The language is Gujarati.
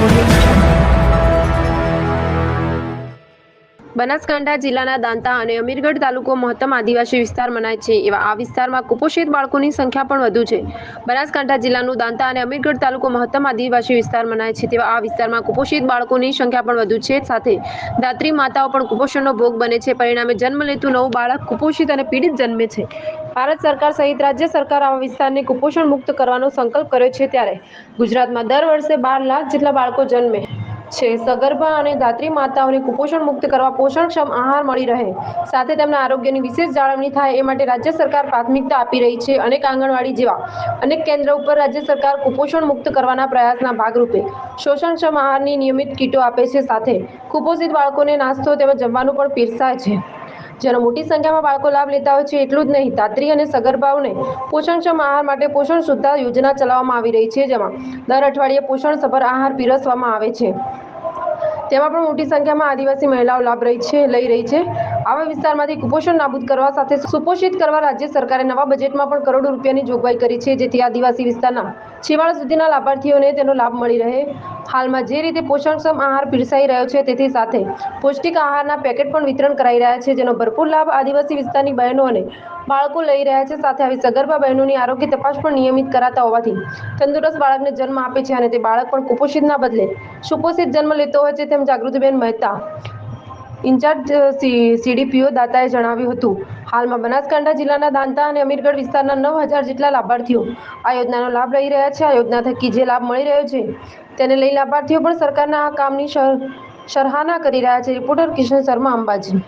Audio બનાસકાંઠા જિલ્લાના દાંતા અને અમીરગઢ તાલુકો મહત્તમ આદિવાસી વિસ્તાર મનાય છે. એવા આ વિસ્તારમાં કુપોષિત બાળકોની સંખ્યા પણ વધુ છે. બનાસકાંઠા જિલ્લાનું દાંતા અને અમીરગઢ તાલુકો મહત્તમ આદિવાસી વિસ્તાર મનાય છે. તેવા આ વિસ્તારમાં કુપોષિત બાળકોની સંખ્યા પણ વધુ છે. સાથે દાત્રી માતાઓ પણ કુપોષણનો ભોગ બને છે. પરિણામે જન્મ લેતું નવું બાળક કુપોષિત અને પીડિત જન્મે છે. ભારત સરકાર સહિત રાજ્ય સરકાર આવા વિસ્તારને કુપોષણ મુક્ત કરવાનો સંકલ્પ કર્યો છે ત્યારે ગુજરાતમાં દર વર્ષે બાર લાખ જેટલા બાળકો જન્મે. છે. સગર્ભા અને ધાત્રી માતાઓને કુપોષણ મુક્ત કરવા પોષણક્ષમ આહાર મળી રહે. સાથે તેમના આરોગ્યની વિશેષ જાળવણી થાય એ માટે રાજ્ય સરકાર પ્રાથમિકતા આપી રહી છે અનેક આંગણવાડી જેવા અનેક કેન્દ્ર ઉપર રાજ્ય સરકાર કુપોષણ મુક્ત કરવાના પ્રયાસના ભાગરૂપે શોષણક્ષમ આહારની નિયમિત કીટો આપે છે સાથે કુપોષિત બાળકોને નાસ્તો તેમજ જમવાનું પણ પીરસાય છે. જેનો મોટી સંખ્યામાં બાળકો લાભ લેતા હોય છે એટલું જ નહીં ધાત્રી અને સગર્ભાઓને પોષણક્ષમ આહાર માટે પોષણ સુદ્ધા યોજના ચલાવવામાં આવી રહી છે, જેમાં દર અઠવાડિયે પોષણ સભર આહાર પીરસવામાં આવે છે. તેમાં પણ મોટી સંખ્યામાં આદિવાસી મહિલાઓ લાભ રહી છે લઈ રહી છે. આવા વિસ્તારમાંથી કુપોષણ નાબૂદ કરવા સાથે સુપોષિત કરવા રાજ્ય સરકારે નવા બજેટમાં પણ કરોડો રૂપિયાની જોગવાઈ કરી છે, જેથી આદિવાસી વિસ્તારના છેવાડા સુધીના લાભાર્થીઓને તેનો લાભ મળી રહે. હાલમાં જે રીતે પોષણક્ષમ આહાર પીરસાઈ રહ્યો છે, તેથી સાથે પૌષ્ટિક આહારના પેકેટ પણ વિતરણ કરાઈ રહ્યા છે, જેનો ભરપૂર લાભ આદિવાસી વિસ્તારની બહેનો અને બાળકો લઈ રહ્યા છે. સાથે આવી સગર્ભા બહેનોની આરોગ્ય તપાસ પણ નિયમિત કરાતા હોવાથી તંદુરસ્ત બાળકને જન્મ આપે છે અને તે બાળક પણ કુપોષિતના બદલે સુપોષિત જન્મ લેતો હોય છે, તેમ જાગૃતિબેન મહેતા ઇન્ચાર્જ સીડીપીઓ દાતાએ જણાવ્યું હતું. હાલમાં બનાસકાંઠા જિલ્લાના દાંતા અને અમીરગઢ વિસ્તારના નવ હજાર જેટલા લાભાર્થીઓ આ યોજનાનો લાભ લઈ રહ્યા છે. આ યોજના થકી જે લાભ મળી રહ્યો છે તેને લઈ લાભાર્થીઓ પણ સરકારના આ કામની સર- સરાહના કરી રહ્યા છે. રિપોર્ટર કિશન શર્મા અંબાજી.